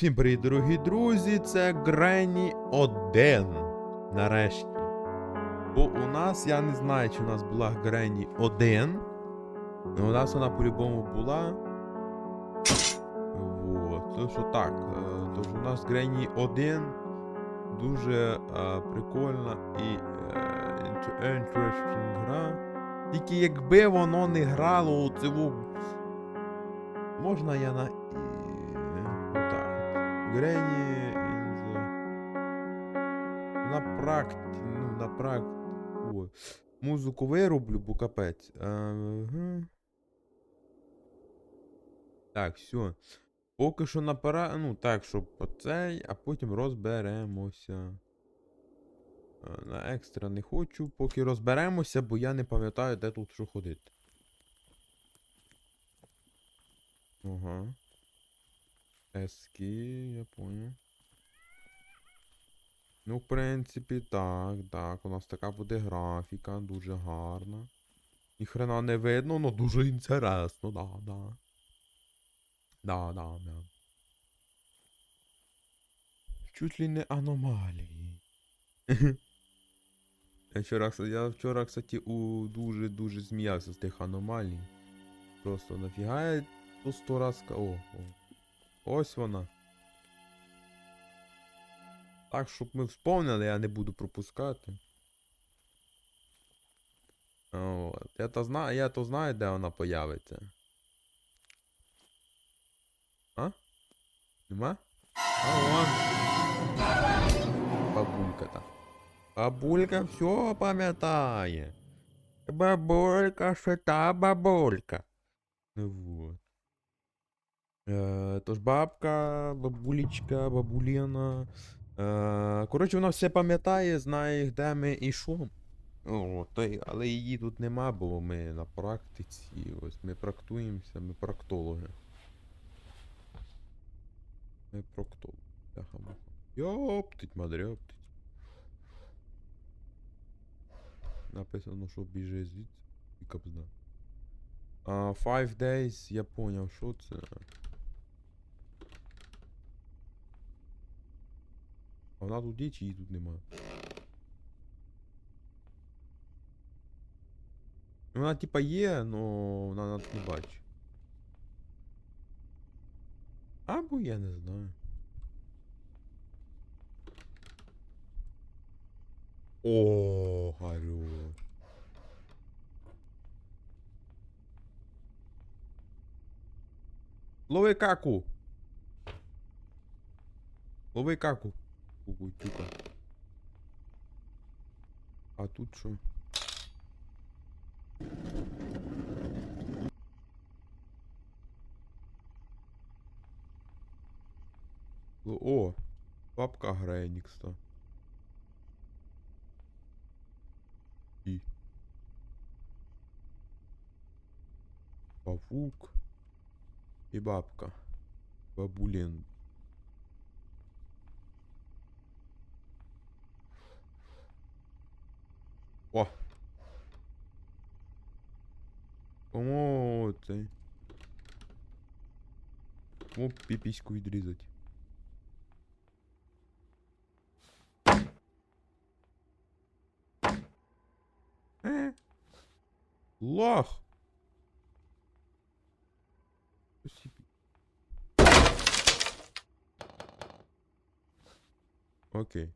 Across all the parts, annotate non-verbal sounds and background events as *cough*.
Всім привіт, дорогі друзі! Це Грені 1. Нарешті. Бо у нас, я не знаю, чи у нас була Грені 1. але у нас вона по-любому була. Вот. Що так. е, Тож у нас Грені 1 дуже е, прикольна і е, int- interesting гра. Тільки якби воно не грало у циву. Можна я на. І- Отак. от. Грені in. На практі. Ну, на прак... О. Музику вироблю, бо капець. Ага. Так, все. Поки що на пара. Ну, так, щоб оцей, а потім розберемося. На екстра не хочу, поки розберемося, бо я не пам'ятаю, де тут що ходити. Ага. Ески, я понял. Ну, в принципі, так, так. У нас така буде графіка, дуже гарна. Ніхрена не видно, но дуже інтересно, да, да. Да, да, да. Чуть ли не аномалії. *laughs* Я вчора, я вчора, кстати, у дуже-дуже зміявся з тих аномалій. Просто нафіга я ту сто раз О, о. Ось вона. Так, щоб ми вспомнили, я не буду пропускати. От. Я то знаю, я то знаю, де вона появиться. А? Нема? А вон. Бабулька та. Бабулька все пам'ятає. Бабулька, що та бабулька. Ну вот. Е, тож бабка, бабулічка, бабуліна. Е, коротше, вона все пам'ятає, знає, де ми і що. О, але її тут нема, бо ми на практиці. Ось ми практуємося, ми практологи. Ми проктологи. Йоптить, мадрьоптить. Написано, що біже звідси. І капзда. А, five days, я поняв, що це. А вона тут є чи її тут немає? Вона типа є, но вона нас не бачить. Або я не знаю. О, хорош. Лови каку. Лови каку. Кукутюка. А тут що? Л- О, папка Грейнікста. І. Павук. І бабка. Бабулін. О! Кому цей? Кому піпіську відрізати? Е? Лох! Спасибо. Окей.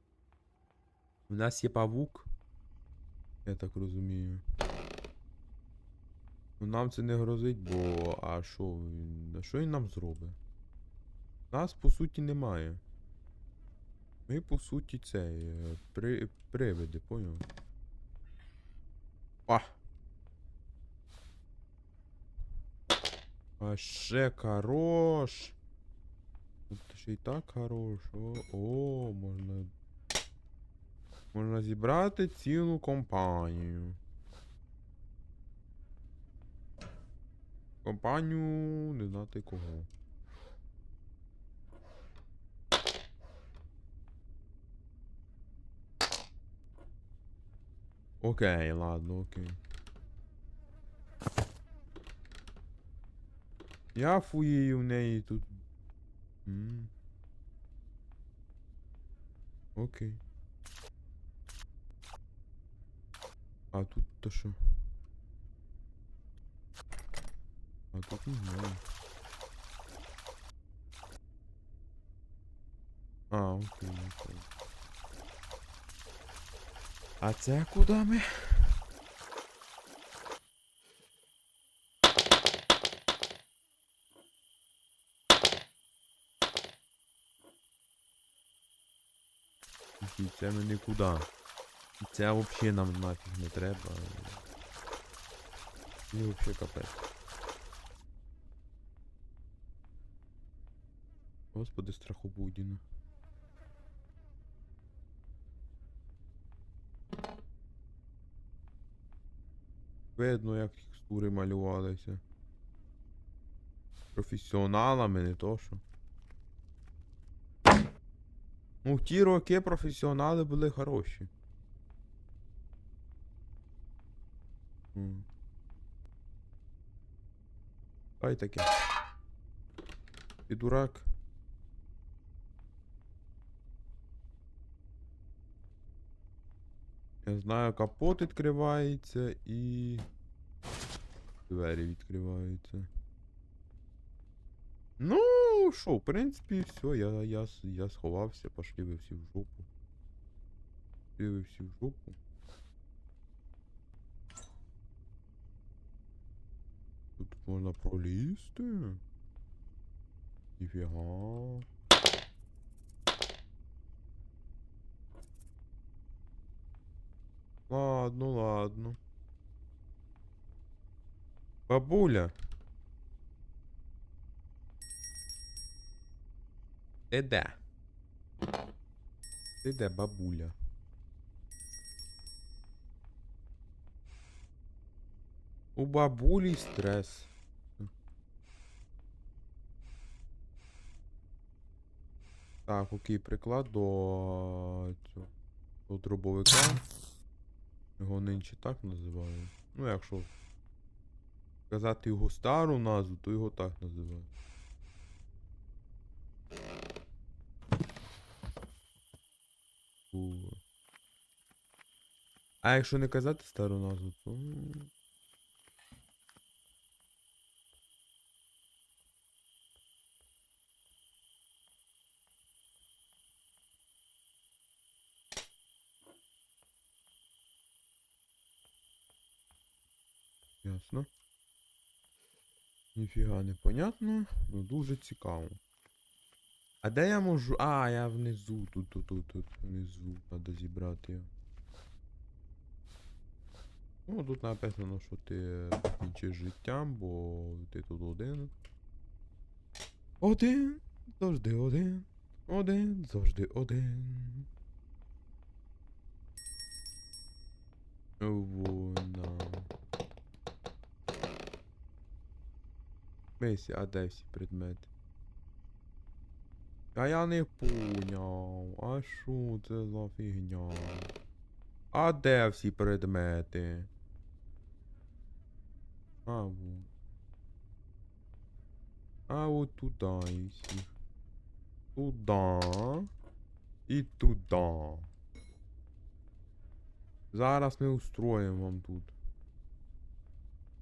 У нас є павук. Я так розумію. Ну нам це не грозить, бо. А що. А що він нам зробить? Нас по суті немає. Ми по суті цей. е, При... Привиди, поняв? А! А ще хорош. Тут ще й так хорош. О, о, можна. Можна зібрати цілу компанію. Компанію не знати кого. Окей, ладно, окей. Я фуєю в неї тут. Окей. А тут то що? А тут не знаю. А, окей, окей. А це куди ми? Це ми нікуди. Це взагалі нам нафіг не треба. І взагалі капець. Господи, страхобудіно. Видно, як текстури малювалися. Професіоналами, не то що. Ну, в ті роки професіонали були хороші. Хай таке. Ти дурак. Я знаю, капот відкривається і. Двері відкриваються. Ну, що, в принципі, все, я, я, я сховався, пошли ви всі в жопу. Пішли ви всі в жопу. Тут можна пролізти. Ніфіга. Ладно, ладно. Бабуля. Ти де? Ти де, бабуля? У бабулі стрес. Так, окей, приклад до цього до дробовика. Його нинче так називають. Ну, якщо казати його стару назву, то його так називають. А якщо не казати стару назву, то. Ясно. Ніфіга не понятно, ну дуже цікаво. А де я можу. А, я внизу, тут, тут, тут, тут, внизу. Треба зібрати його. Ну, тут написано, що ти покінчиш життям, бо ти тут один. Один, завжди один. Один, завжди один. Вона. Месі, а де всі предмети? А я не поняв. А що це за фігня? А де всі предмети? А вот. А вот туда і всі. Туда. І туда. Зараз ми устроїмо вам тут.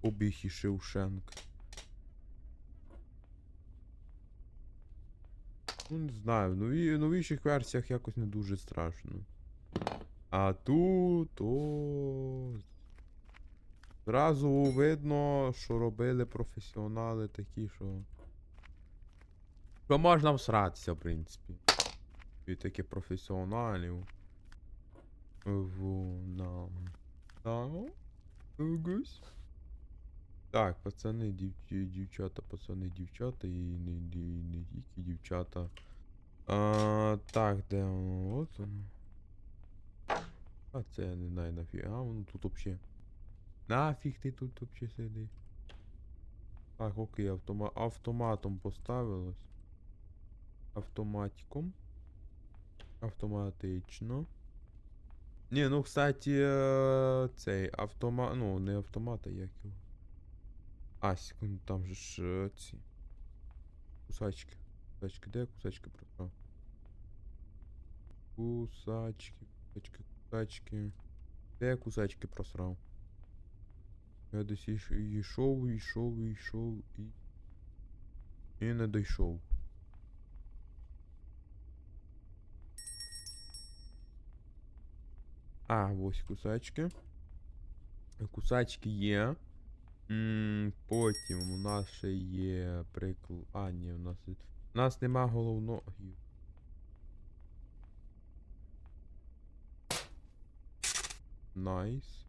Обіг і. Ну, не знаю, в нові, новіших версіях якось не дуже страшно. А тут о. Зразу видно, що робили професіонали такі, що. Що можна всратися, в принципі. Від таких професіоналів. Вона. Так. Ось. Так, пацани, дів, дівчата, пацани, дівчата і не, не, не тільки дівчата. А, так, де воно? От воно. А це я не знаю нафіг. А воно тут вообще. Нафіг ти тут вообще сиди. Так, окей, автома... автоматом поставилось. Автоматиком. Автоматично. Ні, ну кстати, е, цей автомат. Ну, не автомат, а як його. А, секунду, там же ж е, ці. Кусачки. Кусачки, де кусачки пропав? Кусачки, кусачки, кусачки. Де кусачки просрав? Я десь йшов, йшов, йшов і. І не дійшов. А, ось кусачки. Кусачки є. М, Потім у нас ще є прикл. А, ні, у нас. У нас нема головного. Найс.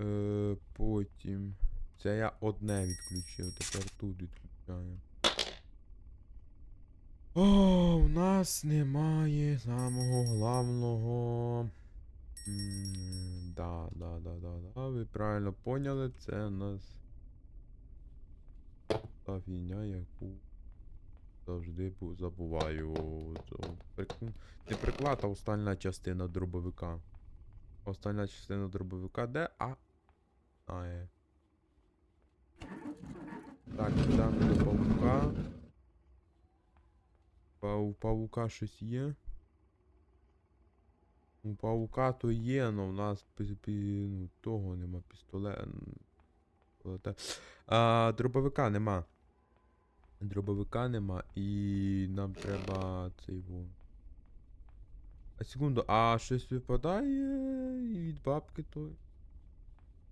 Е, потім. Це я одне відключив, тепер тут відключаю. О, у нас немає самого главного. Да, да, да, да, да. Ви правильно поняли, це у нас та фігня, яку завжди забуваю. Не приклад, а остальна частина дробовика. Остальна частина дробовика де? А. А, е. Так, йдемо до павука. Па- У павука щось є. У павука то є, але в нас ну, того нема пістолета. А, дробовика нема. Дробовика нема і нам треба цей во. А секунду, а щось випадає від бабки той.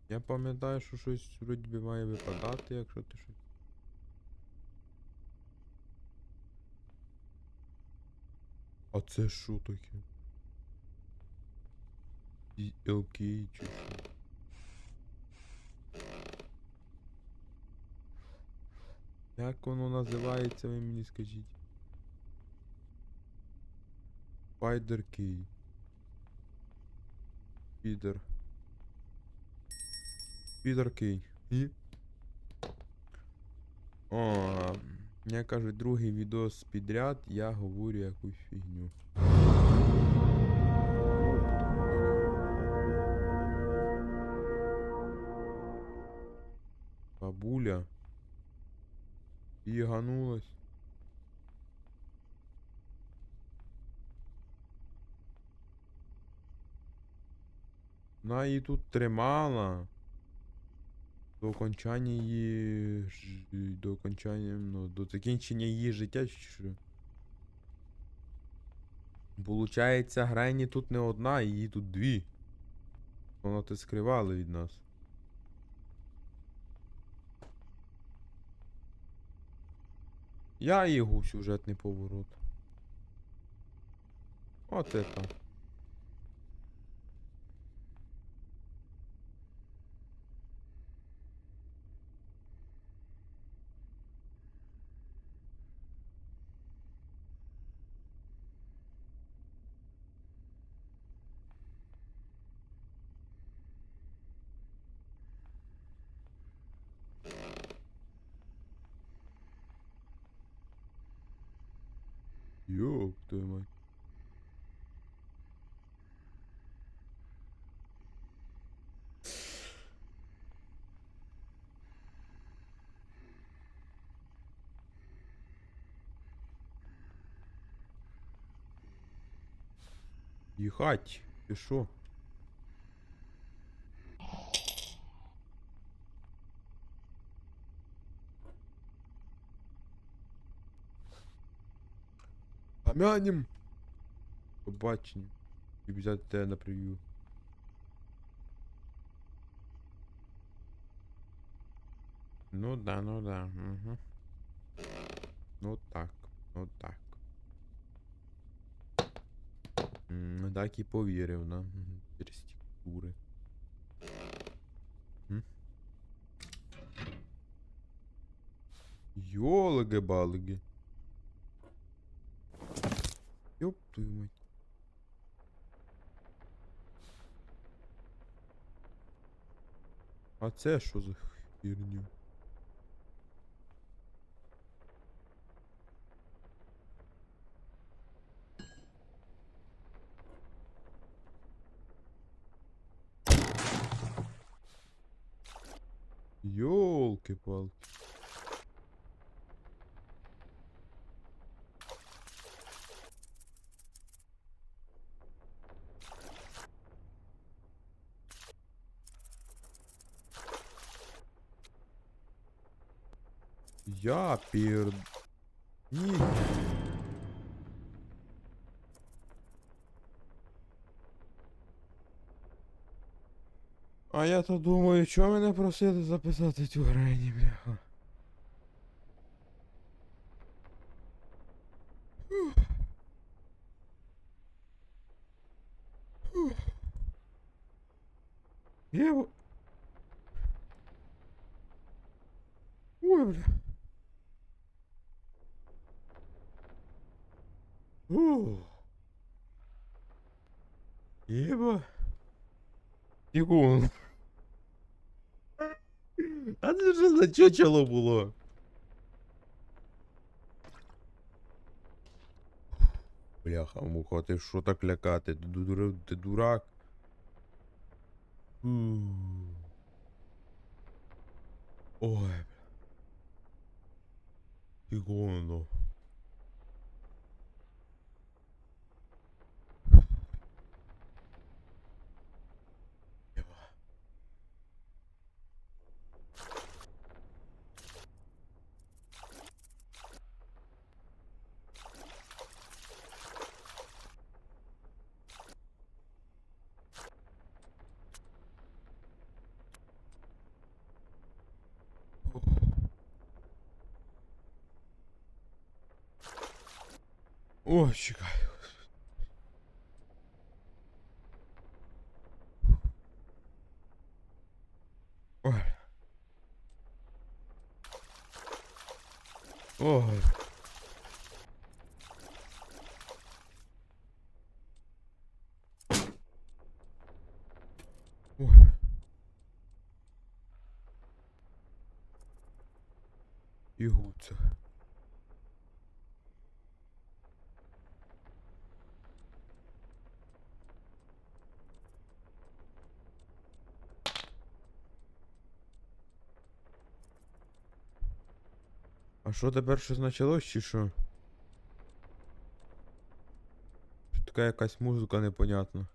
Я пам'ятаю, що щось вроді би має випадати, якщо ти щось. А це що таке? Чи що? Як воно називається, ви мені скажіть? Spider Key. Підер. Підер Кей. І? О, як кажуть, другий відос підряд, я говорю якусь фігню. Бабуля. Іганулась. Вона її тут тримала. До окончання її. До окончання. Ну, до закінчення її життя що. Получається, Грені тут не одна, її тут дві. Воно те скривали від нас. Я його сюжетний поворот. Оце так. Ёб твою мать. Їхать, ти шо? Помянем. Побачення. І взяти тебе на прев'ю. Ну да, ну да. Угу. Ну так, ну так. М, Так і повірив на через текстури. М? Ёб твою мать. А це що за херню? Ёлки-палки. Я пір... Ні. А я то думаю, чого мене просили записати цю грані, бляха. Я... б- Ой, бля. Ух. Єба. Тігун. А це вже за чочело було. Бляха, муха, ти що так лякати? Ти, дура- ти дурак. Ой. Секунду. Єба. Ой, чекай. Ой. Ой. Ой. І гуця. А що тепер щось почалось чи що? Що Така якась музика непонятна.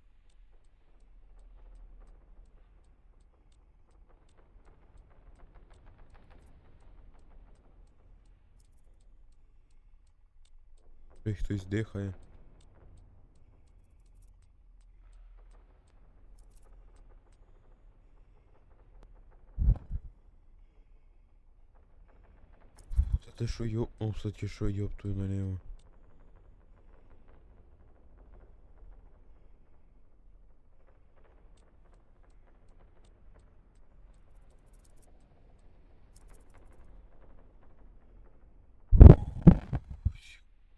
Хтось дихає. Та ти що йопнувся, чи що йоптую наліво?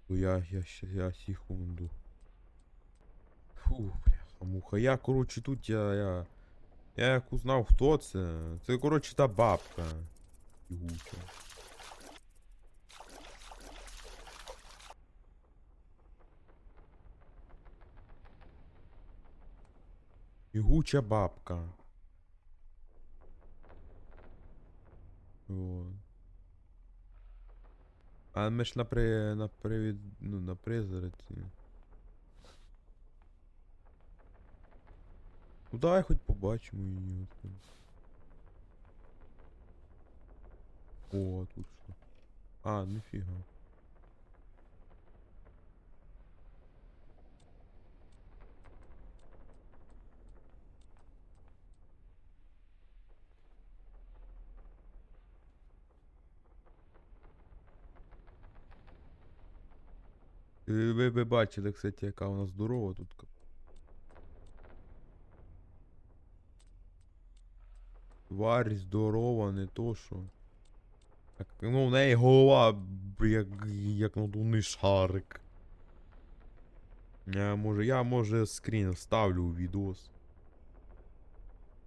Ну, Я, я, я секунду. Фу, бляха, муха. Я, коротше, тут я, я, я як хто це. Це, коротше, та бабка. Ігуча. Ігуча бабка. Вот. А ми ж на при... на привід... ну, на призраці. Ну давай хоч побачимо її. О, тут що. А, ніфіга. Е, Ви би бачили, кстати, яка у нас здорова тут. Тварь здорова, не то що. Так, ну, в неї голова, як, як надувний шарик. Я може, я може скрін вставлю у відос.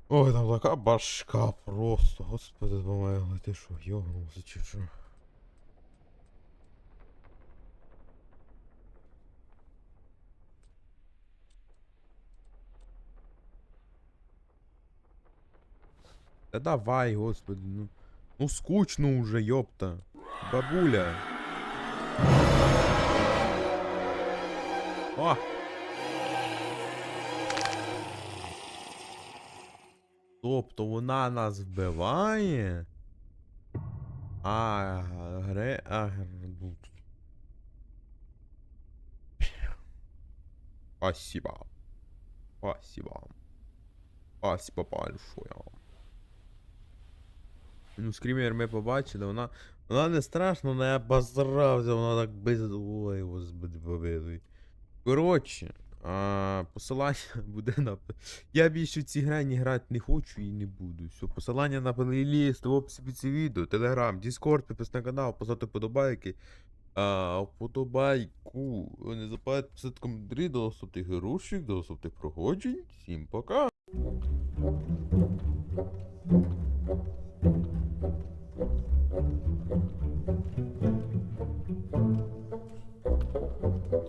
Ой, там така башка просто, господи помилуй, ти що, йогнувся чи що? Та давай, господи, ну. Ну скучно уже, ёпта. Бабуля. О! Тобто вона нас вбиває? А, гре... А. Спасибо. Спасибо. Спасибо большое. Ну, скрімер ми побачили, вона. Вона не страшна, але я посрався, вона так без. Ой, господи, победуй. Коротше, а, посилання *laughs* буде на. Я більше в ці грані грати не хочу і не буду. Все, посилання на плейліст в описі під це відео, телеграм, дискорд, підпис на канал, поставте подобайки. А, вподобайку. Не забувайте писати коментарі, доступти грошик, доступти проходжень. Всім пока.